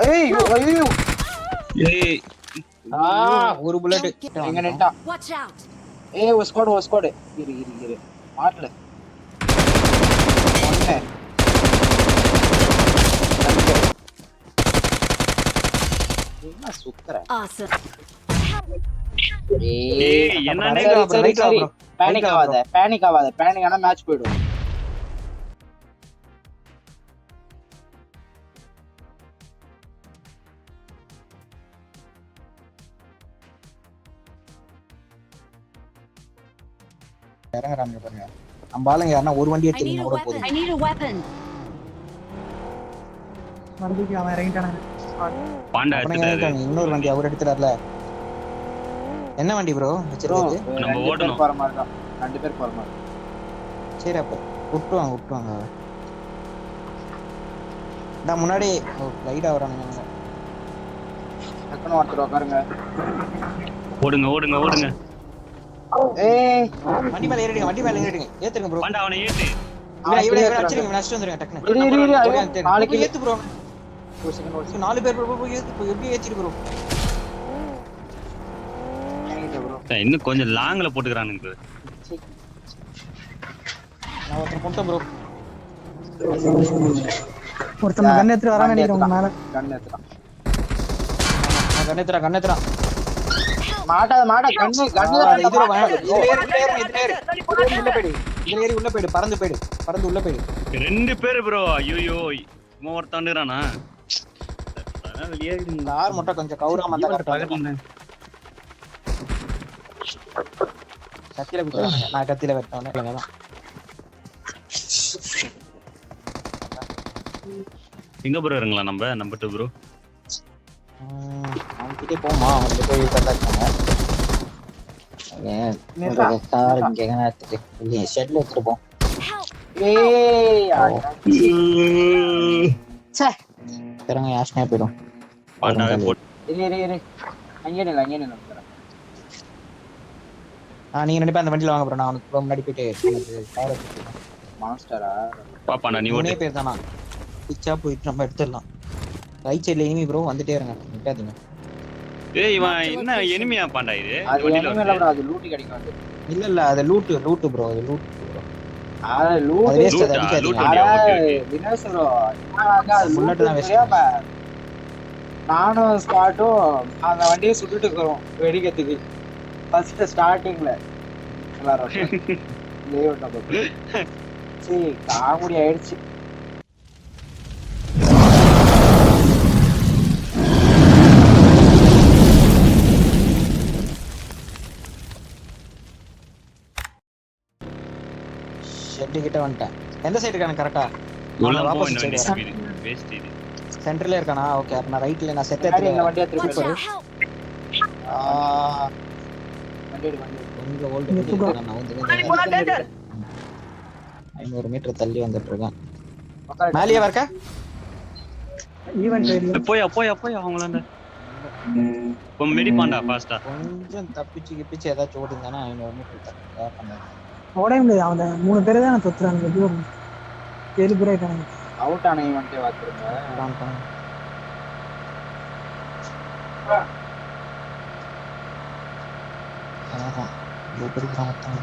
ஏய் ஐயோ ஏய். ஆ ஒரு புல்லட் எங்க நெட்டா Watch out! ஏய் ஒரு ஸ்குவாட் ஒரு ஸ்குவாட் இரு இரு இரு. மாட்டல. ஒண்ணு என்ன சுத்துற Awesome. ஏய். அப்புறம். பேனிக் ஆகாத? பேனிக் ஆகாத பேனிக் ஆனா மேட்ச் போயிடும். இறங்குறாங்க பாருங்க. நம்ம ஆளுங்க யாருன்னா ஒரு வண்டி I need எடுத்துருந்தா a கூட. போதும். I need a weapon. மறுபடியும் அவன் இறங்கிட்டானே. பாண்டா அப்புறம் எடுத்துட்டாரு. இன்னொரு வண்டி அவர் எடுத்துட்டார்ல. என்ன வண்டி ப்ரோ வச்சிருக்காரு நம்ம ரெண்டு பேர் ஓடணும். போற மாதிரி தான். ரெண்டு பேர் போற மாதிரி. சரி அப்ப விட்டுவாங்க விட்டுவாங்க நான் முன்னாடி லைடா வரானுங்க. டக்குனு ஒருத்தர் உட்காருங்க ஓடுங்க ஓடுங்க ஓடுங்க. ஏய். வண்டி மேல ஏறிடுங்க வண்டி மேல ஏறிடுங்க. ஏத்துங்க ப்ரோ பாண்டா அவனை ஏத்து. இவனை இவனை ஏத்துறாங்க. அடிச்சிருங்க நஷ்டம் வந்துருங்க டக்குனு இரு இரு இரு ஐயோ, நாளைக்கு நாளைக்கு ஏத்து ப்ரோ ஒரு செகண்ட் ஒரு செகண்ட் நாலு பேர் bro, bro, ஏத்து. எப்படி ஏத்திட்டு ப்ரோ ப்ரோ இன்னும் கொஞ்சம் லாங்ல போட்டுக்கிறானுங்க bro. நான் ஒருத்தர் கொண்டேன் ப்ரோ ஒருத்தன் கண்ணு நினைக்கிறேன் மேல. எடுத்துறான் நான் கண்ணேத்துறா கண்ணேத்துறா மாட்டாத மாட்டா கண்ணு கண்ணு இதுல உள்ள போயிடு. இதுல ஏறி உள்ள போயிடு. பறந்து போயிடு. பறந்து உள்ள போயிடு. ரெண்டு பேரு ப்ரோ ஐயோ இவன் ஒருத்தாண்டுறானா இந்த ஆறு மட்டும் கொஞ்சம் கௌரவமா தான் கத்தியில குத்துறாங்க நான் கத்தியில வெட்டவனே. தான் எங்க ப்ரோ இருங்களா நம்ம? நம்ம டூ ப்ரோ அவன்கிட்டே போமா அவன்கிட்ட போய் இங்க எங்க எடுத்துட்டு ஷெட்ல எடுத்துட்டு போ. திறங்க யாஷ்னே போயிடும். அங்கே நில்லு அங்கே ஆ நீங்க ரெண்டு பேரும் அந்த வண்டியில வாங்க ப்ரோ நான் அவனுக்கு முன்னாடி போயிட்டு மான்ஸ்டரா பாப்பாண்டா நீ ஓட்டு பேர் தானா? பிச்சா போயிட்டு நம்ம எடுத்துடலாம். ரைட் சைடுல இனிமே ப்ரோ வந்துட்டே இருங்க. விட்டாதீங்க ஏய் இவன் என்ன எனிமையா பாண்டா இது? அது ஒண்ணுமே. இல்ல அது லூட்டி கிடைக்கும் அது. இல்ல இல்ல அது லூட்டு லூட்டு ப்ரோ அது லூட் ப்ரோ லூட்டி வேஸ்ட் அது? அடிக்காதீங்க அது தான் waste. தெரியாம நானும் ஸ்பாட்டும் அந்த வண்டியை சுட்டுட்டு இருக்கிறோம் வெடிக்கிறதுக்கு. ஃபர்ஸ்ட் ஸ்டார்டிங்ல எல்லாரும். சரி காமெடி ஆயிடுச்சு. ஷெட்டு கிட்ட வந்துட்டேன். எந்த சைடு இருக்கானு கரெக்டா வண்டி சென்டர்ல இருக்கானா? ஓகே அப்ப நான் ரைட்ல நான் செட் பின்னாடி எங்க வண்டியை திருப்பி! Help! வண்டி வண்டி. கொஞ்சம் ஓல்டு இருக்கேன் நான் வந்து ஐநூறு மீட்டர் தள்ளி வந்துட்டு இருக்கேன். மேலேயே வரக்க? ஈவென்ட் போயா போயா போயா அவங்களாண்ட இப்போ மெடி பாண்டா ஃபாஸ்டா கொஞ்சம் தப்பிச்சு கிப்பிச்சு ஏதாச்சும் ஓடிந்தானா ஐநூறு மீட்டர் தள்ளி. பண்ணேன் ஓடவே முடியாது. அவன் மூணு பேர் தான் தொத்துறாங்க எப்படி வரும் ஏழு பேர் ஆயிட்டாங்க அவுட் ஆன ஈவெண்ட்டே பார்த்துருங்க. அதான். பெரிய கிராமத்தான்.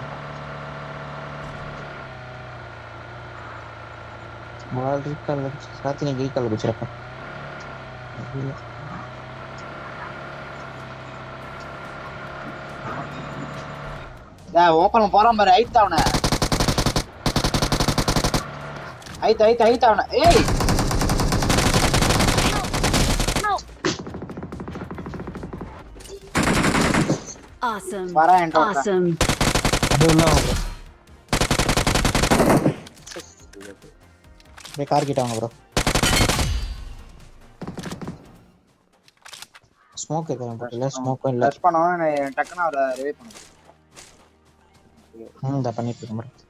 பால் ரீகால் ஓப்பன் போறான் பாரு ஐத் அவன. ஐத் ஐத் ஐத் அவன. ஏய்! Awesome. Awesome. அது கார் கிட்ட வாங்க ப்ரோ ஸ்மோக் இருக்கா இல்ல. ஸ்மோக்கும் இல்ல டக்குன்னு அவரை ரிவைவ் பண்ணுவேன் ம் இந்த பண்ணிட்டு இருக்கேன் ப்ரோ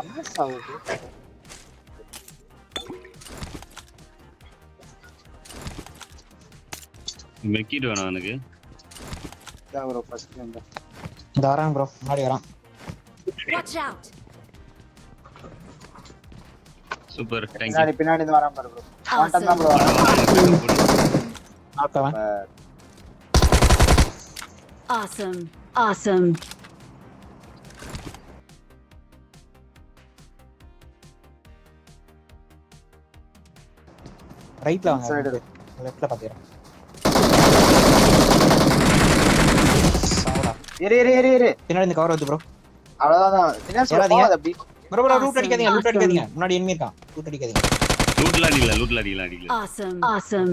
எம்எஸ் ஆகுது மெக்கிட்டு வேணும் எனக்கு இதான் bro first இந்த இந்த வரான் ப்ரோ முன்னாடி வரான் Watch out! சூப்பர் தேங்க்யூ பின்னாடி பின்னாடி இருந்து வராம பாரு ப்ரோ அவன்கிட்ட தான் ப்ரோ ஆக்கவன் Awesome. Awesome. ரைட்ல வாங்க. லெஃப்ட்ல பாத்துறேன் சாவடா. இரு இரு இரு இரு பின்னாடி இந்த கவர் வந்து ப்ரோ அவ்வளவுதான். அப்படி. ப்ரோ ப்ரோ லூட் Awesome, அடிக்காதீங்க லூட் awesome. அடிக்காதீங்க. முன்னாடி enemy இருக்கான். லூட் அடிக்காதீங்க. லூட்ல அடிக்கல லூட்ல அடிக்கல அடிக்கல. Awesome. Awesome.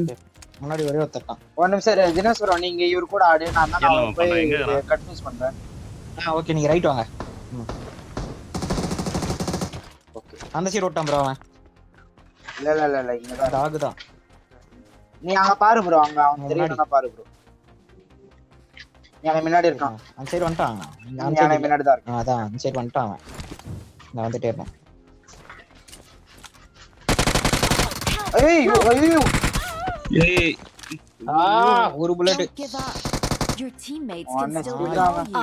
முன்னாடி ஒரே ஒருத்தர் இருக்கான் ஒரு நிமிஷம் ப்ரோ நீங்க இவர் கூட ஆடு நான் தான் போய்? கன்ஃபியூஸ் பண்றேன். ஆ ஓகே நீங்க ரைட் வாங்க. ஓகே அந்த சைடு ஓட்டான் ப்ரோ அவன். இல்ல இல்ல இல்ல இல்ல இங்க தான் டாக் தான் நீ அங்க பாரு ப்ரோ அங்க அவன் முன்னாடி. தெரியும் பாரு ப்ரோ நீ முன்னாடி இருக்கான் அந்த சைடு வந்துட்டான் நீ அந்த அங்க சைடு முன்னாடி தான் இருக்கான் அதான் அந்த சைடு வந்துட்டான் அவன். நான் வந்துட்டே இருப்பேன். ஐயோ ஐயோ. ஒரு bullet. Your teammates can still recall you.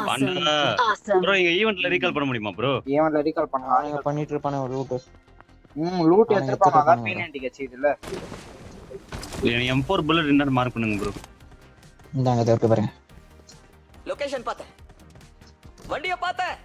Bro இங்க ஈவென்ட்ல ரீகால் பண்ண முடியுமா ப்ரோ? ஈவன்ல ரீகால் பண்ணலாம் பண்ணிட்டு இருப்பானே ஒரு லூட் ம் லூட் எடுத்துப்பாங்க அதான் இதுல எனக்கு M4 புல்லட் இருந்தா மார்க் பண்ணுங்க ப்ரோ. இந்தாங்க பாருங்க. லொகேஷன் பார்த்தேன். வண்டிய பார்த்தேன்.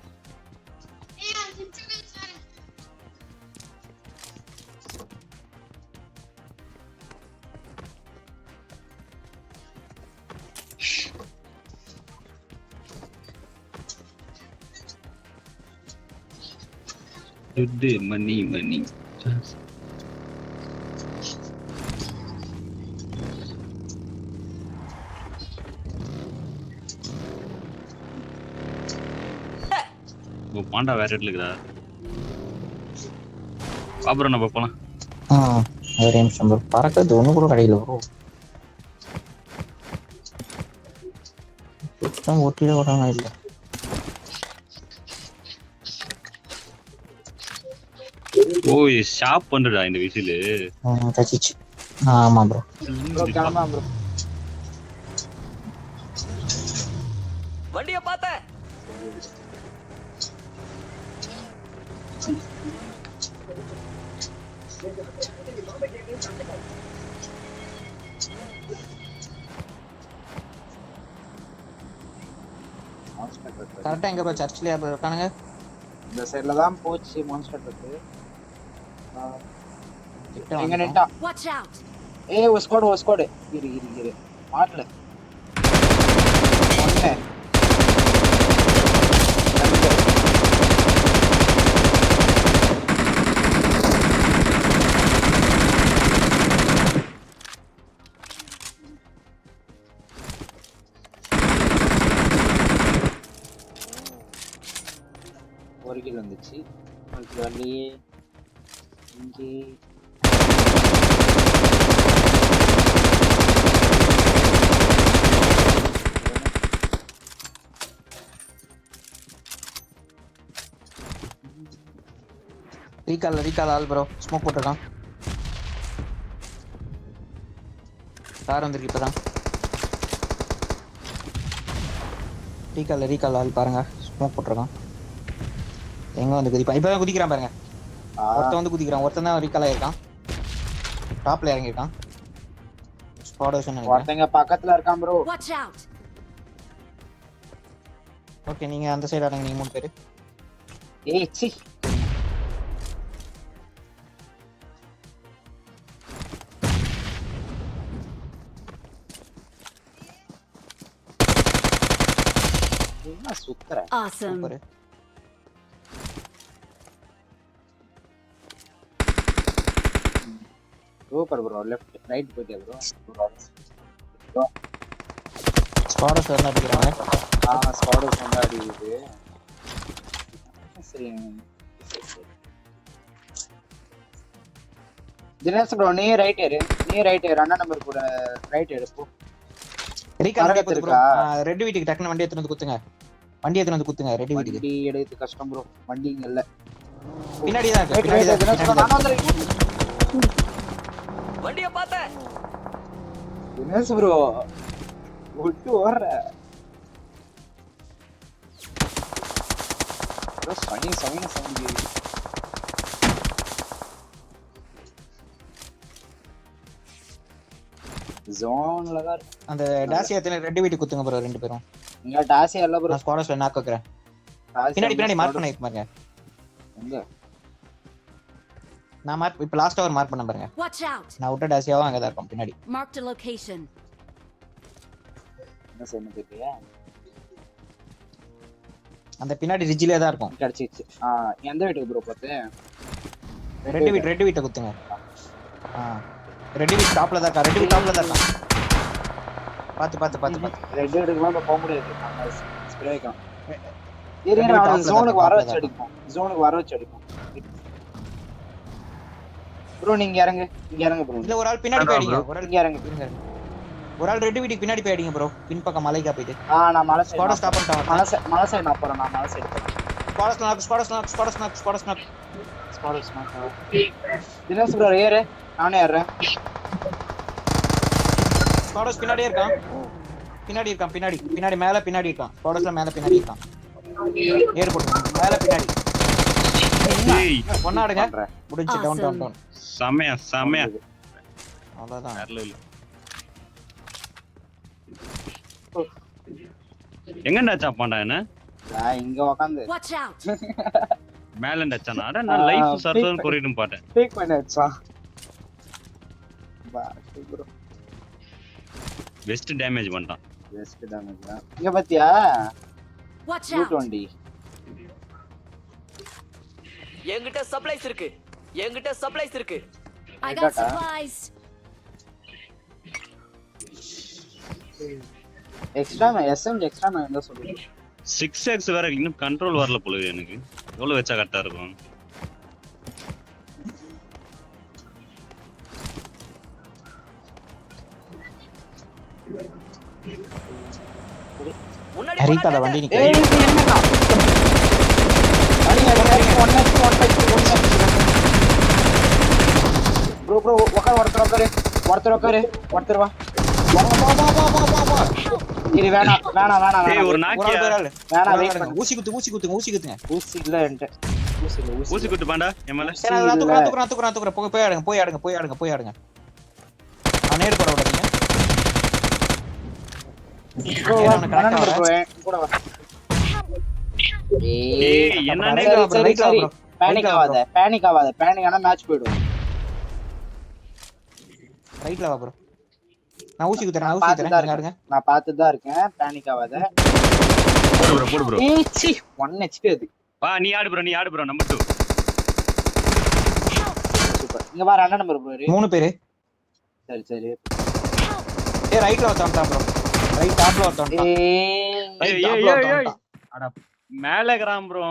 துட்டு மணி மணி பாண்டா வேற இடத்துல இருக்குதா அப்புறம் நம்ம போலாம். ஆ ஒரே நிமிஷம் பறக்கிறது ஒண்ணு கூட கிடையில ப்ரோ சுத்தம் ஒட்டிட வராங்க இல்ல ஓ ஷாப் பண்ணுடா இந்த விசிலு தச்சிச்சு ஆமா ப்ரோ ப்ரோ கிளம்பா ப்ரோ வண்டிய பார்த்தேன் கரெக்டா எங்க ப்ரோ சர்ச்சில் ப்ரோ இருக்கானுங்க இந்த சைடுல தான் போச்சு மான்ஸ்டர் இருக்கு வந்துட்டான். நின்ட்டான் Watch out. ஏய் ஒரு ஸ்குவாட் ஒரு ஸ்குவாட் இரு இரு இரு. மாட்டல. ஒண்ணு. ரெண்டு ஒரு கில் வந்துச்சு இங்கே ரீகால் ரீகால் ஆள் ப்ரோ ஸ்மோக் போட்டிருக்கான் கார் வந்திருக்கு இப்பதான் ரீகால் ரீகால் ஆள் பாருங்க ஸ்மோக் போட்டிருக்கான் எங்க வந்து குதிப்பான். இப்பதான் குதிக்கிறான் பாருங்க. ஒருத்தன் வந்து குதிக்கிறான். ஒருத்தன் தான் ரீகால் ஆயிருக்கான். டாப்ல இறங்கியிருக்கான். ஸ்குவாட் நினைக்கிறேன். ஒருத்தங்க பக்கத்துல இருக்கான் ப்ரோ. ஓகே நீங்க அந்த சைடு ஆடுங்க. நீங்க மூணு பேரு. ஏய் சி. Awesome. Super super bro left right போயிட்டே ப்ரோ ஸ்குவாடஸ் வந்து அடிக்கிறாங்க? ஆ ஸ்குவாட் கொண்டாடி இது சரி. தினேஷ் ப்ரோ நீ ரைட் ஏறு. நீ ரைட் ஏறு. அண்ணா நம்பர் கூட ரைட் ஏறு போ. ப்ரோ? ரெட் வீட்டுக்கு டக்குனு வண்டி எடுத்துட்டு வந்து குத்துங்க. வண்டி எடுத்துட்டு வந்து குத்துங்க ரெட் வீட்டுக்கு. வண்டி எடுத்து கஷ்டம் ப்ரோ வண்டி இல்ல. பின்னாடி தான் இருக்கு பின்னாடி தான் வண்டிய பார்த்தேன் என்ன ப்ரோ விட்டு ஓடுற. சனி சமையல் சமையல் ஜோன்ல தான் அந்த டாசியா எத்தனை ரெண்டு வீட்டு குத்துங்க ப்ரோ ரெண்டு பேரும். இல்ல டாசியா இல்ல ப்ரோ ஸ்குவாட்ஸ்ல நாக் பின்னாடி பின்னாடி மார்க் பண்ணி பாருங்க. எங்க? நான் மார்க் இப்போ லாஸ்ட் அவர் மார்க் பண்ண பாருங்க. Watch out! நான் விட்ட டாசியாவும் அங்கே தான் இருக்கும் பின்னாடி. Marked a location. என்ன செய்யணும் தெரியலையா? அந்த பின்னாடி ரிஜிலே தான் இருக்கும். கிடைச்சிச்சு ஆ எந்த வீட்டுக்கு ப்ரோ பார்த்து? ரெண்டு வீட் ரெண்டு வீட்டை குத்துங்க. ஆ ரெண்டு வீட் டாப்ல தான் இருக்கா? ரெண்டு வீட் டாப்ல தான் இருக்கான் பார்த்து பார்த்து பார்த்து பார்த்து. ரெட் வீட்டுக்குலாம் இப்ப போக முடியாது. ஸ்ப்ரே வைக்கலாம் ஜோனுக்கு வர வச்சு அடிப்போம். ஜோனுக்கு வர வச்சு அடிப்போம். ப்ரோ நீங்க இறங்கு. இங்க இறங்கு ப்ரோ இல்ல ஒரு ஆள் பின்னாடி போய் அடிங்க ஒரு ஆள் இங்க இறங்கு இருங்க. ஒரு ஆள் ரெண்டு வீட்டுக்கு பின்னாடி போய் அடிங்க ப்ரோ பின்பக்கம் மலைக்கா போயிட்டு. ஆ நான் மலை ஸ்குவாட ஸ்டாப் பண்ணிட்டான் மலை மலை சைடு நான் போறேன் நான் மலை சைடு போறேன் squads knock squads knock squads knock squads knock squads Dinesh bro ஏறு. நானே ஏறுறேன். ஸ்குவாடஸ் பின்னாடியே இருக்கான். பின்னாடி இருக்கான் பின்னாடி. பின்னாடி மேல பின்னாடி இருக்கான். ஸ்குவாடஸ்ல மேல பின்னாடி இருக்கான். ஏறு போட்டு. மேல பின்னாடி. ஒன்னாடுங்க முடிஞ்சு டவுன் டவுன் டவுன். என்ன? நான் இங்க உட்கார்ந்து மேல நச்சானா அட நான் லைஃப் சர்வர் குறிடும் பாட்டேன். டேக் டேமேஜ் பண்ணிட்டான். வெஸ்ட் டேமேஜ் இங்க பாத்தியா? 220 என்கிட்ட சப்ளைஸ் இருக்கு. என்கிட்ட சப்ளைஸ் இருக்கு. I got Data. supplies. Extra SMG extra நான் என்ன சொல்றேன் சிக்ஸ் எக்ஸ் வேற இன்னும் கண்ட்ரோல் வரல போல எனக்கு. எவ்வளவு வச்சா கரெக்டா இருக்கும்? முன்னாடி வண்டி கேட்டேன். ஏய் நிக்க இது என்னடா அடிங்க அடிங்க one H one H one H bro உட்கார் ஒருத்தர் உட்காரு ஒருத்தர் உட்காரு ஒருத்தர் வா. இது வேணாம் வேணாம் வேணாம் ஏய் ஒரு வேணாம் வெயிட் பண்ணு ஊசி குத்து ஊசி குத்துங்க ஊசி குத்துங்க ஊசி இல்ல என்கிட்ட ஊசி இல்ல ஊசி குத்து பாண்டா மேல சரி நான் தூக்குறேன் தூக்குறேன் தூக்குறேன் தூக்குறேன் போய் போய் ஆடுங்க போய் ஆடுங்க போய் ஆடுங்க போய் ஆடுங்க நான் நேர் விடாதீங்க ஆகாத பேனிக் ஆகாத பேனிக் ஆனா மேட்ச் போய்டும். ரைட்ல வா ப்ரோ நான் ஊசி குத்துறேன் நான் ஊசி குத்துறேன் இருக்கேன். நான் பார்த்து தான் இருக்கேன். பேனிக் ஆகாத. போடு ப்ரோ போடு ப்ரோ ஏய் சி 1 ஹெச்பி அது. வா நீ ஆடு ப்ரோ நீ ஆடு ப்ரோ நம்பர் 2 சூப்பர் இங்க பாரு அண்ணன் நம்பர் ப்ரோ. மூணு பேரு. சரி சரி. ஏ ரைட்ல ஒருத்தன் ப்ரோ ரைட் டாப்ல ஒருத்தன் ஏய். ஏய் ஏய் ஏய் அட மேல கிராம் ப்ரோ